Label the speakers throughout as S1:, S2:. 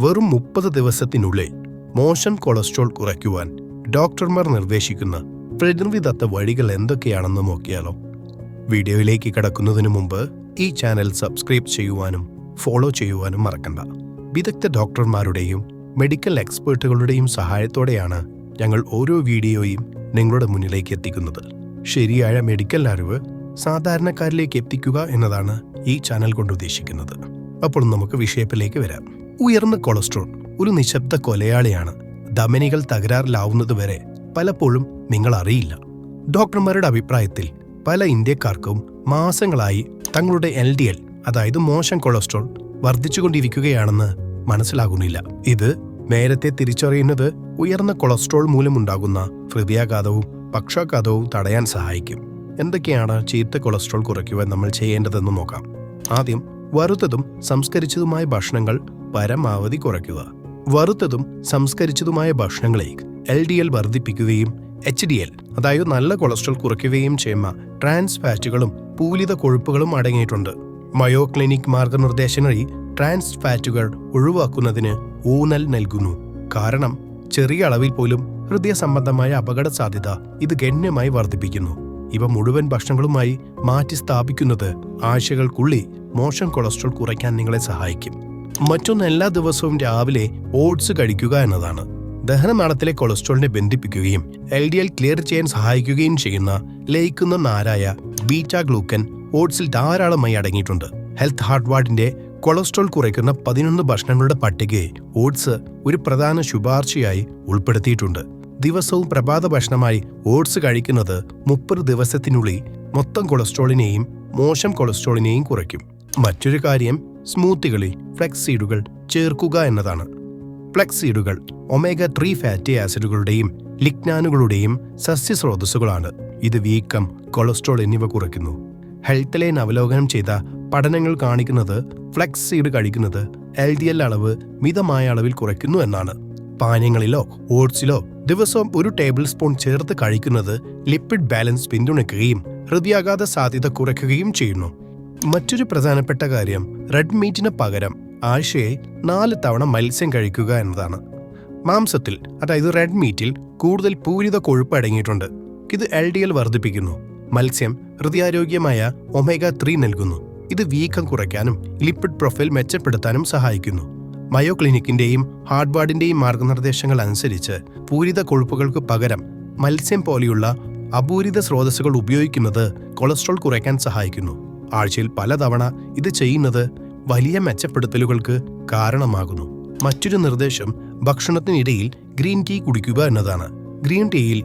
S1: വെറും മുപ്പത് ദിവസത്തിനുള്ളിൽ മോശം കൊളസ്ട്രോൾ കുറയ്ക്കുവാൻ ഡോക്ടർമാർ നിർദ്ദേശിക്കുന്ന പ്രകൃതിദത്ത വഴികൾ എന്തൊക്കെയാണെന്ന് നോക്കിയാലോ. വീഡിയോയിലേക്ക് കടക്കുന്നതിന് മുമ്പ് ഈ ചാനൽ സബ്സ്ക്രൈബ് ചെയ്യുവാനും ഫോളോ ചെയ്യുവാനും മറക്കണ്ട. വിദഗ്ധ ഡോക്ടർമാരുടെയും മെഡിക്കൽ എക്സ്പേർട്ടുകളുടെയും സഹായത്തോടെയാണ് ഞങ്ങൾ ഓരോ വീഡിയോയും നിങ്ങളുടെ മുന്നിലേക്ക് എത്തിക്കുന്നത്. ശരിയായ മെഡിക്കൽ അറിവ് സാധാരണക്കാരിലേക്ക് എത്തിക്കുക എന്നതാണ് ഈ ചാനൽ കൊണ്ട് ഉദ്ദേശിക്കുന്നത്. അപ്പോൾ നമുക്ക് വിഷയത്തിലേക്ക് വരാം. ഉയർന്ന കൊളസ്ട്രോൾ ഒരു നിശബ്ദ കൊലയാളിയാണ്. ധമനികൾ തകരാറിലാവുന്നതുവരെ പലപ്പോഴും നിങ്ങൾ അറിയില്ല. ഡോക്ടർമാരുടെ അഭിപ്രായത്തിൽ പല ഇന്ത്യക്കാർക്കും മാസങ്ങളായി തങ്ങളുടെ എൽ ഡി എൽ അതായത് മോശം കൊളസ്ട്രോൾ വർദ്ധിച്ചുകൊണ്ടിരിക്കുകയാണെന്ന് മനസ്സിലാകുന്നില്ല. ഇത് നേരത്തെ തിരിച്ചറിയുന്നത് ഉയർന്ന കൊളസ്ട്രോൾ മൂലമുണ്ടാകുന്ന ഹൃദയാഘാതവും പക്ഷാഘാതവും തടയാൻ സഹായിക്കും. എന്തൊക്കെയാണ് ചീത്ത കൊളസ്ട്രോൾ കുറയ്ക്കുവാൻ നമ്മൾ ചെയ്യേണ്ടതെന്ന് നോക്കാം. ആദ്യം വറുത്തതും സംസ്കരിച്ചതുമായ ഭക്ഷണങ്ങൾ പരമാവധി കുറയ്ക്കുക. വറുത്തതും സംസ്കരിച്ചതുമായ ഭക്ഷണങ്ങളെ എൽ ഡി എൽ വർദ്ധിപ്പിക്കുകയും എച്ച് ഡി എൽ അതായത് നല്ല കൊളസ്ട്രോൾ കുറയ്ക്കുകയും ചെയ്യുന്ന ട്രാൻസ് ഫാറ്റുകളും പൂലിത കൊഴുപ്പുകളും അടങ്ങിയിട്ടുണ്ട്. മയോ ക്ലിനിക് മാർഗനിർദ്ദേശങ്ങളിൽ ട്രാൻസ് ഫാറ്റുകൾ ഒഴിവാക്കുന്നതിന് ഊന്നൽ നൽകുന്നു. കാരണം ചെറിയ അളവിൽ പോലും ഹൃദയ സംബന്ധമായ അപകട സാധ്യത ഇത് ഗണ്യമായി വർദ്ധിപ്പിക്കുന്നു. ഇവ മുഴുവൻ ഭക്ഷണങ്ങളുമായി മാറ്റി സ്ഥാപിക്കുന്നത് ആഴ്ചകൾക്കുള്ളിൽ മോശം കൊളസ്ട്രോൾ കുറയ്ക്കാൻ നിങ്ങളെ സഹായിക്കും. മറ്റൊന്ന് എല്ലാ ദിവസവും രാവിലെ ഓട്സ് കഴിക്കുക എന്നതാണ്. ദഹനനാളത്തിലെ കൊളസ്ട്രോളിനെ ബന്ധിപ്പിക്കുകയും എൽ ഡി എൽ ക്ലിയർ ചെയ്യാൻ സഹായിക്കുകയും ചെയ്യുന്ന ലയിക്കുന്ന നാരായ ബീറ്റ ഗ്ലൂക്കൻ ഓട്സിൽ ധാരാളമായി അടങ്ങിയിട്ടുണ്ട്. ഹെൽത്ത് ഹാർട്ട് വാർഡിന്റെ കൊളസ്ട്രോൾ കുറയ്ക്കുന്ന പതിനൊന്ന് ഭക്ഷണങ്ങളുടെ പട്ടികയെ ഓട്സ് ഒരു പ്രധാന ശുപാർശയായി ഉൾപ്പെടുത്തിയിട്ടുണ്ട്. ദിവസവും പ്രഭാത ഭക്ഷണമായി ഓട്സ് കഴിക്കുന്നത് മുപ്പത് ദിവസത്തിനുള്ളിൽ മൊത്തം കൊളസ്ട്രോളിനെയും മോശം കൊളസ്ട്രോളിനെയും കുറയ്ക്കും. മറ്റൊരു കാര്യം സ്മൂത്തികളിൽ ഫ്ലെക്സീഡുകൾ ചേർക്കുക എന്നതാണ്. ഫ്ലെക്സീഡുകൾ ഒമേഗ ത്രീ ഫാറ്റി ആസിഡുകളുടെയും ലിഗ്നാനുകളുടെയും സസ്യസ്രോതസ്സുകളാണ്. ഇത് വീക്കം കൊളസ്ട്രോൾ എന്നിവ കുറയ്ക്കുന്നു. ഹെൽത്ത് ലൈൻ അവലോകനം ചെയ്ത പഠനങ്ങൾ കാണിക്കുന്നത് ഫ്ലെക്സ് സീഡ് കഴിക്കുന്നത് എൽ ഡി എൽ അളവ് മിതമായ അളവിൽ കുറയ്ക്കുന്നു എന്നാണ്. പാനീയങ്ങളിലോ ഓട്സിലോ ദിവസവും ഒരു ടേബിൾ സ്പൂൺ ചേർത്ത് കഴിക്കുന്നത് ലിപ്പിഡ് ബാലൻസ് പിന്തുണയ്ക്കുകയും ഹൃദയാഘാത സാധ്യത കുറയ്ക്കുകയും ചെയ്യുന്നു. മറ്റൊരു പ്രധാനപ്പെട്ട കാര്യം റെഡ് മീറ്റിന് പകരം ആഴ്ചയെ നാല് തവണ മത്സ്യം കഴിക്കുക എന്നതാണ്. മാംസത്തിൽ അതായത് റെഡ് മീറ്റിൽ കൂടുതൽ പൂരിത കൊഴുപ്പ് അടങ്ങിയിട്ടുണ്ട്. ഇത് എൽ ഡി എൽ വർദ്ധിപ്പിക്കുന്നു. മത്സ്യം ഹൃദയാരോഗ്യമായ ഒമേഗ ത്രീ നൽകുന്നു. ഇത് വീക്കം കുറയ്ക്കാനും ലിപ്പിഡ് പ്രൊഫൈൽ മെച്ചപ്പെടുത്താനും സഹായിക്കുന്നു. മയോ ക്ലിനിക്കിന്റെയും ഹാർഡ്വാർഡിന്റെയും മാർഗനിർദ്ദേശങ്ങൾ അനുസരിച്ച് പൂരിത കൊഴുപ്പുകൾക്ക് പകരം മത്സ്യം പോലെയുള്ള അപൂരിത സ്രോതസ്സുകൾ ഉപയോഗിക്കുന്നത് കൊളസ്ട്രോൾ കുറയ്ക്കാൻ സഹായിക്കുന്നു. ആഴ്ചയിൽ പലതവണ ഇത് ചെയ്യുന്നത് വലിയ മെച്ചപ്പെടുത്തലുകൾക്ക് കാരണമാകുന്നു. മറ്റൊരു നിർദ്ദേശം ഭക്ഷണത്തിനിടയിൽ ഗ്രീൻ ടീ കുടിക്കുക എന്നതാണ്. ഗ്രീൻ ടീയിൽ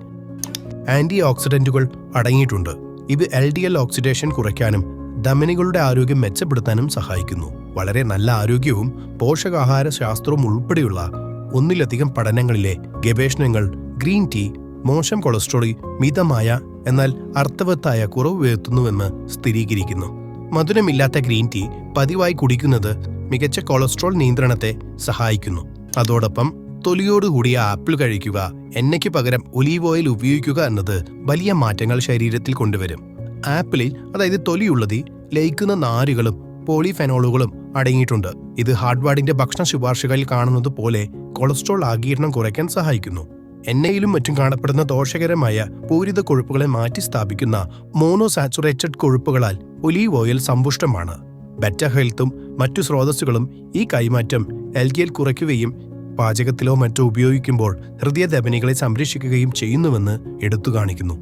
S1: ആന്റി ഓക്സിഡന്റുകൾ അടങ്ങിയിട്ടുണ്ട്. ഇത് എൽ ഡി എൽ ഓക്സിഡേഷൻ കുറയ്ക്കാനും ധമനികളുടെ ആരോഗ്യം മെച്ചപ്പെടുത്താനും സഹായിക്കുന്നു. വളരെ നല്ല ആരോഗ്യവും പോഷകാഹാര ശാസ്ത്രവും ഉൾപ്പെടെയുള്ള ഒന്നിലധികം പഠനങ്ങളിലെ ഗവേഷണങ്ങൾ ഗ്രീൻ ടീ മോശം കൊളസ്ട്രോളി മിതമായ എന്നാൽ അർത്ഥവത്തായ കുറവ് വരുത്തുന്നുവെന്ന് സ്ഥിരീകരിക്കുന്നു. മധുരമില്ലാത്ത ഗ്രീൻ ടീ പതിവായി കുടിക്കുന്നത് മികച്ച കൊളസ്ട്രോൾ നിയന്ത്രണത്തെ സഹായിക്കുന്നു. അതോടൊപ്പം തൊലിയോടുകൂടിയ ആപ്പിൾ കഴിക്കുക എണ്ണയ്ക്ക് പകരം ഒലീവ് ഓയിൽ ഉപയോഗിക്കുക എന്നത് വലിയ മാറ്റങ്ങൾ ശരീരത്തിൽ കൊണ്ടുവരും. ആപ്പിളിൽ അതായത് തൊലിയുള്ളതിൽ ലയിക്കുന്ന നാരുകളും പോളിഫെനോളുകളും അടങ്ങിയിട്ടുണ്ട്. ഇത് ഹാർഡ്വാർഡിന്റെ ഭക്ഷണ ശുപാർശകളിൽ കാണുന്നത് പോലെ കൊളസ്ട്രോൾ ആഗീരണം കുറയ്ക്കാൻ സഹായിക്കുന്നു. എണ്ണയിലും മറ്റും കാണപ്പെടുന്ന ദോഷകരമായ പൂരിത കൊഴുപ്പുകളെ മാറ്റി സ്ഥാപിക്കുന്ന മോണോസാച്ചുറേറ്റഡ് കൊഴുപ്പുകളാൽ ഒലീവ് ഓയിൽ സമ്പുഷ്ടമാണ്. ബെറ്റ ഹെൽത്തും മറ്റു സ്രോതസ്സുകളും ഈ കൈമാറ്റം എൽ ഡി എൽ കുറയ്ക്കുകയും പാചകത്തിലോ മറ്റോ ഉപയോഗിക്കുമ്പോൾ ഹൃദയധമനികളെ സംരക്ഷിക്കുകയും ചെയ്യുന്നുവെന്ന് എടുത്തു കാണിക്കുന്നു.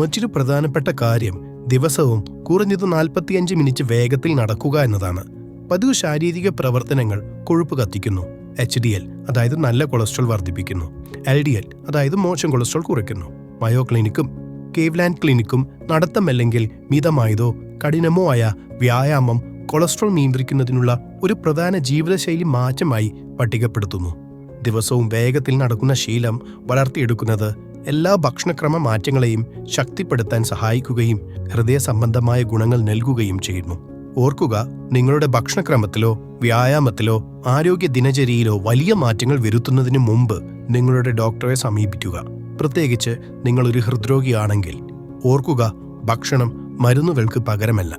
S1: മറ്റൊരു പ്രധാനപ്പെട്ട കാര്യം ദിവസവും കുറഞ്ഞത് നാൽപ്പത്തിയഞ്ച് മിനിറ്റ് വേഗത്തിൽ നടക്കുക എന്നതാണ്. പതിവ് ശാരീരിക പ്രവർത്തനങ്ങൾ കൊഴുപ്പ് കത്തിക്കുന്നു. എച്ച് ഡി എൽ അതായത് നല്ല കൊളസ്ട്രോൾ വർദ്ധിപ്പിക്കുന്നു. എൽ ഡി എൽ അതായത് മോശം കൊളസ്ട്രോൾ കുറയ്ക്കുന്നു. മയോ ക്ലിനിക്കും കേവ്ലാൻഡ് ക്ലിനിക്കും നടത്തമല്ലെങ്കിൽ മിതമായതോ കഠിനമോ ആയ വ്യായാമം കൊളസ്ട്രോൾ നിയന്ത്രിക്കുന്നതിനുള്ള ഒരു പ്രധാന ജീവിതശൈലി മാറ്റമായി പട്ടികപ്പെടുത്തുന്നു. ദിവസവും വേഗത്തിൽ നടക്കുന്ന ശീലം വളർത്തിയെടുക്കുന്നത് എല്ലാ ഭക്ഷണക്രമ മാറ്റങ്ങളെയും ശക്തിപ്പെടുത്താൻ സഹായിക്കുകയും ഹൃദയ സംബന്ധമായ ഗുണങ്ങൾ നൽകുകയും ചെയ്യുന്നു. ഓർക്കുക നിങ്ങളുടെ ഭക്ഷണക്രമത്തിലോ വ്യായാമത്തിലോ ആരോഗ്യ ദിനചര്യയിലോ വലിയ മാറ്റങ്ങൾ വരുത്തുന്നതിന് മുമ്പ് നിങ്ങളുടെ ഡോക്ടറെ സമീപിക്കുക. പ്രത്യേകിച്ച് നിങ്ങളൊരു ഹൃദ്രോഗിയാണെങ്കിൽ. ഓർക്കുക ഭക്ഷണം മരുന്നുകൾക്ക് പകരമല്ല.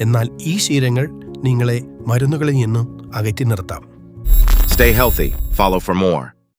S1: എന്നാൽ ഈ ശീലങ്ങൾ നിങ്ങളെ മരുന്നുകളിൽ നിന്നും അകറ്റി നിർത്താം.
S2: Stay healthy follow for more.